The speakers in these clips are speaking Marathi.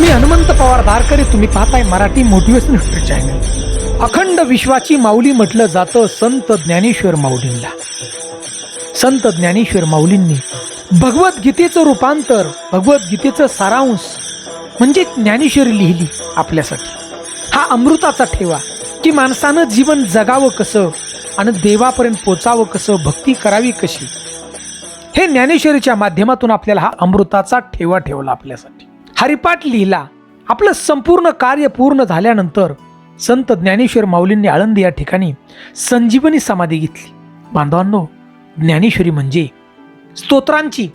मी हनुमंत पवार दारकरे तुम्ही पाहताय मराठी मोटिवेशन हिस्ट्री चॅनल. अखंड विश्वाची माऊली म्हटलं जातं संत ज्ञानेश्वर माऊलींना संत ज्ञानेश्वर माऊलींनी भगवद्गीतेचं रूपांतर भगवद्गीतेचं सारांश म्हणजे ज्ञानेश्वरी लिहिली आपल्यासाठी. हा अमृताचा ठेवा की माणसानं जीवन जगावं कसं आणि देवापर्यंत पोचावं कसं भक्ती करावी कशी हे ज्ञानेश्वरीच्या माध्यमातून आपल्याला हा अमृताचा ठेवा ठेवला आपल्यासाठी. हरिपाठ लिहिला. आपलं संपूर्ण कार्य पूर्ण झाल्यानंतर संत ज्ञानेश्वर माऊलींनी आळंदी या ठिकाणी संजीवनी समाधी घेतली. बांधवांनो ज्ञानेश्वरी म्हणजे स्तोत्रांची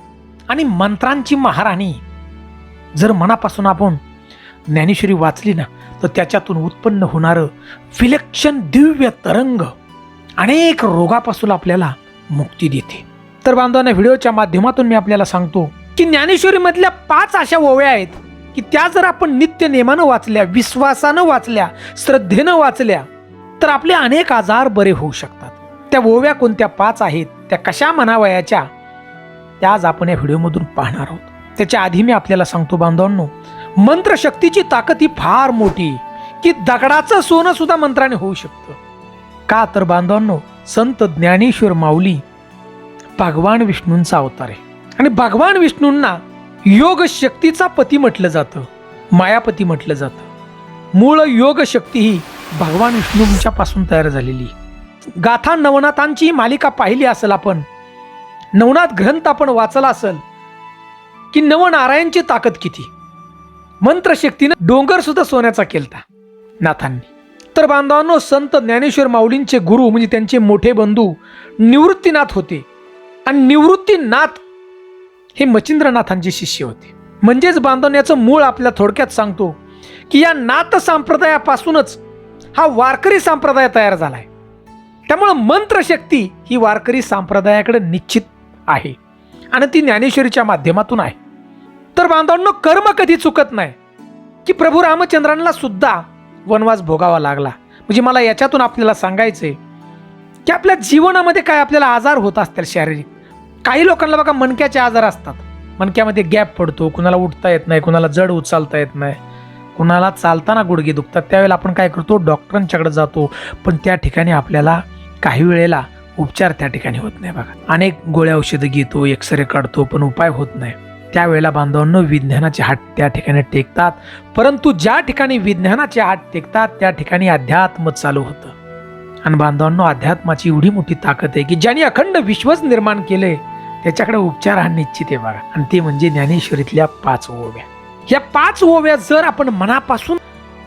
आणि मंत्रांची महाराणी. जर मनापासून आपण ज्ञानेश्वरी वाचली ना तर त्याच्यातून उत्पन्न होणारं विलक्षण दिव्य तरंग अनेक रोगापासून आपल्याला मुक्ती देते. तर बांधवांना व्हिडिओच्या माध्यमातून मी आपल्याला सांगतो की ज्ञानेश्वरीमधल्या पाच अशा ओव्या आहेत की त्या जर आपण नित्य नेमानं वाचल्या विश्वासानं वाचल्या श्रद्धेनं वाचल्या तर आपले अनेक आजार बरे होऊ शकतात. त्या ओव्या कोणत्या पाच आहेत त्या कशा म्हणावयाच्या त्या आज आपण या व्हिडिओमधून पाहणार आहोत. त्याच्या आधी मी आपल्याला सांगतो बांधवांनो मंत्रशक्तीची ताकद ही फार मोठी की दगडाचं सोनं सुद्धा मंत्राने होऊ शकतं. का तर बांधवांनो संत ज्ञानेश्वर माऊली भगवान विष्णूंचा अवतार आहे. आणि भगवान विष्णूंना योग शक्तीचा पती म्हटलं जातं मायापती म्हटलं जातं. मूळ योग शक्ती ही भगवान विष्णूंच्या पासून तयार झालेली. गाथा नवनाथांची मालिका पाहिली असेल आपण नवनाथ ग्रंथ आपण वाचला असेल की नवनारायणची ताकद किती? मंत्रशक्तीनं डोंगर सुद्धा सोन्याचा केलता नाथांनी. तर बांधवांनो संत ज्ञानेश्वर माऊलींचे गुरु म्हणजे त्यांचे मोठे बंधू निवृत्तीनाथ होते. आणि निवृत्तीनाथ हे मचिंद्रनाथांचे शिष्य होते. म्हणजेच बांधवण्याचं मूळ आपल्या थोडक्यात सांगतो की या नाथ संप्रदायापासूनच हा वारकरी संप्रदाय तयार झालाय. त्यामुळं मंत्रशक्ती ही वारकरी संप्रदायाकडे निश्चित आहे आणि ती ज्ञानेश्वरीच्या माध्यमातून आहे. तर बांधवांनो कर्म कधी चुकत नाही की प्रभू रामचंद्रांना सुद्धा वनवास भोगावा लागला. म्हणजे मला याच्यातून आपल्याला सांगायचंय की आपल्या जीवनामध्ये काय आपल्याला आजार होत असतील शारीरिक? काही लोकांना बघा मणक्याचे आजार असतात. मणक्यामध्ये गॅप पडतो कुणाला उठता येत नाही कुणाला जड उचलता येत नाही. कुणाला चालताना गुडघे दुखतात. त्यावेळेला आपण काय करतो? डॉक्टरांच्याकडे जातो. पण त्या ठिकाणी आपल्याला काही वेळेला उपचार त्या ठिकाणी होत नाही बघा. अनेक गोळ्या औषधं घेतो एक्सरे काढतो पण उपाय होत नाही. त्यावेळेला बांधवांनो विज्ञानाचे हात त्या ठिकाणी टेकतात. परंतु ज्या ठिकाणी विज्ञानाचे हात टेकतात त्या ठिकाणी अध्यात्म चालू होतं. आणि बांधवांनो अध्यात्माची एवढी मोठी ताकद आहे की ज्यांनी अखंड विश्वच निर्माण केले त्याच्याकडे उपचार हा निश्चित आहे बघा. आणि ते म्हणजे ज्ञानेश्वरीतल्या पाच ओव्या. या पाच ओव्या जर आपण मनापासून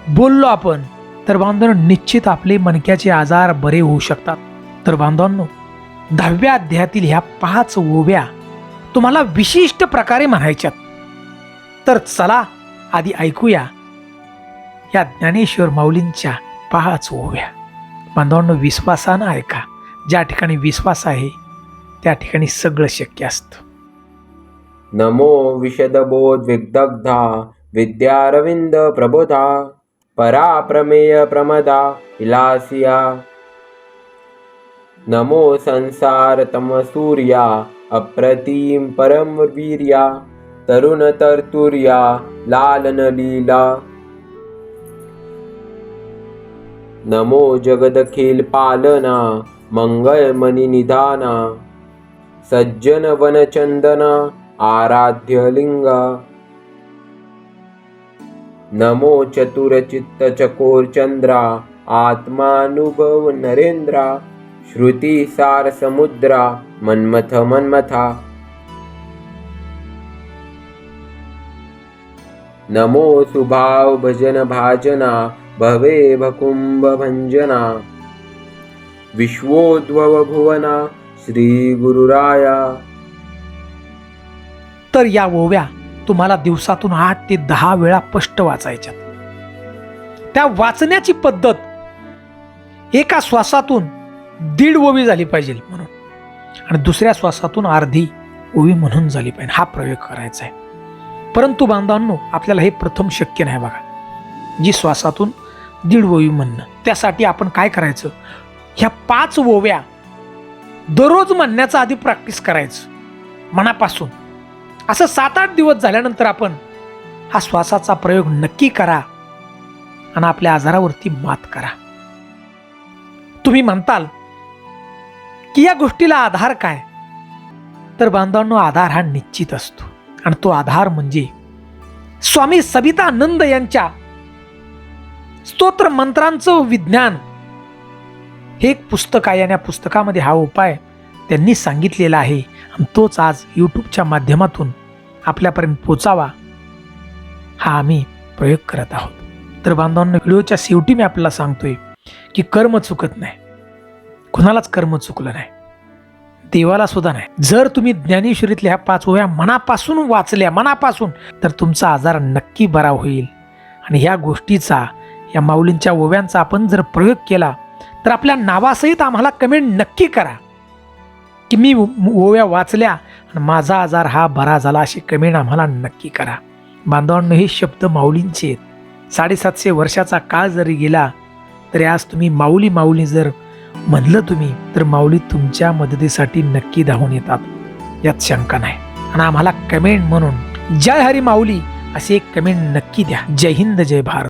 बोललो आपण तर बांधवांनो निश्चित आपले मणक्याचे आजार बरे होऊ शकतात. तर बांधवांनो दहाव्या अध्यायातील ह्या पाच ओव्या तुम्हाला विशिष्ट प्रकारे म्हणायच्यात. तर चला आधी ऐकूया या ज्ञानेश्वर माऊलींच्या पाच ओव्या. बांधवांनो विश्वासानं ऐका. ज्या ठिकाणी विश्वास आहे त्या ठिकाणी सगळं शक्य असतं. नमो विशदबोध विदग्धा विद्यारविंद प्रबोधा पराप्रमेय प्रमदा विलासिया नमो संसार तम सूर्या अप्रतिम परमवीर्या लालन लीला। नमो जगदखिल पालना मंगळमणिनिधाना सज्जन वनचंदना आराध्यलिंगा नमो चतुरचित्तचकोरचंद्रा आत्मानुभव नरेंद्रा। श्रुती सार समुद्रा मन्मथ मन्मथा। नमो सुभाव भजन भाजना भवे भकुंभ भंजना विश्वोद्भव भुवना श्री गुरुराया. तर या ओव्या तुम्हाला दिवसातून आठ ते दहा वेळा स्पष्ट वाचायच्यात. त्या वाचण्याची पद्धत एका श्वासातून दीड ओवी झाली पाहिजे म्हणून आणि दुसऱ्या श्वासातून अर्धी ओवी म्हणून झाली पाहिजे. हा प्रयोग करायचा आहे. परंतु बांधवांनो आपल्याला हे प्रथम शक्य नाही बघा. जी श्वासातून दीड ओवी म्हणणं त्यासाठी आपण काय करायचं? ह्या पाच ओव्या दररोज म्हणण्याचा आधी प्रॅक्टिस करायचं. मनापासून. असं सात आठ दिवस झाल्यानंतर आपण हा श्वासाचा प्रयोग नक्की करा आणि आपल्या आजारावरती मात करा. तुम्ही म्हणताल की या गोष्टीला आधार काय? तर बांधवांनो आधार हा निश्चित असतो. आणि तो आधार म्हणजे स्वामी सबितानंद यांच्या स्तोत्र मंत्रांचं विज्ञान. हे एक पुस्तक आहे आणि या पुस्तकामध्ये हा उपाय त्यांनी सांगितलेला आहे. आणि तोच आज यूट्यूबच्या माध्यमातून आपल्यापर्यंत पोचावा हा आम्ही प्रयोग करत आहोत. तर बांधवांना व्हिडिओच्या शेवटी मी आपल्याला सांगतोय की कर्म चुकत नाही. कुणालाच कर्म चुकलं नाही. देवाला सुद्धा नाही. जर तुम्ही ज्ञानेश्वरीतल्या ह्या पाच ओव्या मनापासून वाचल्या मनापासून तर तुमचा आजार नक्की बरा होईल. आणि ह्या गोष्टीचा या माऊलींच्या ओव्यांचा आपण जर प्रयोग केला तर आपल्या नावासहित आम्हाला कमेंट नक्की करा. की मी ओव्या वाचल्या आणि माझा आजार हा बरा झाला अशी कमेंट आम्हाला नक्की करा. बांधवांनो हे शब्द माऊलींचे आहेत. साडेसातशे वर्षाचा काळ जरी गेला तरी आज तुम्ही माऊली माऊली जर म्हणलं तुम्ही तर माऊली तुमच्या मदतीसाठी नक्की धावून येतात. यात शंका नाही. आणि आम्हाला कमेंट म्हणून जय हरी माऊली अशी एक कमेंट नक्की द्या. जय हिंद जय भारत.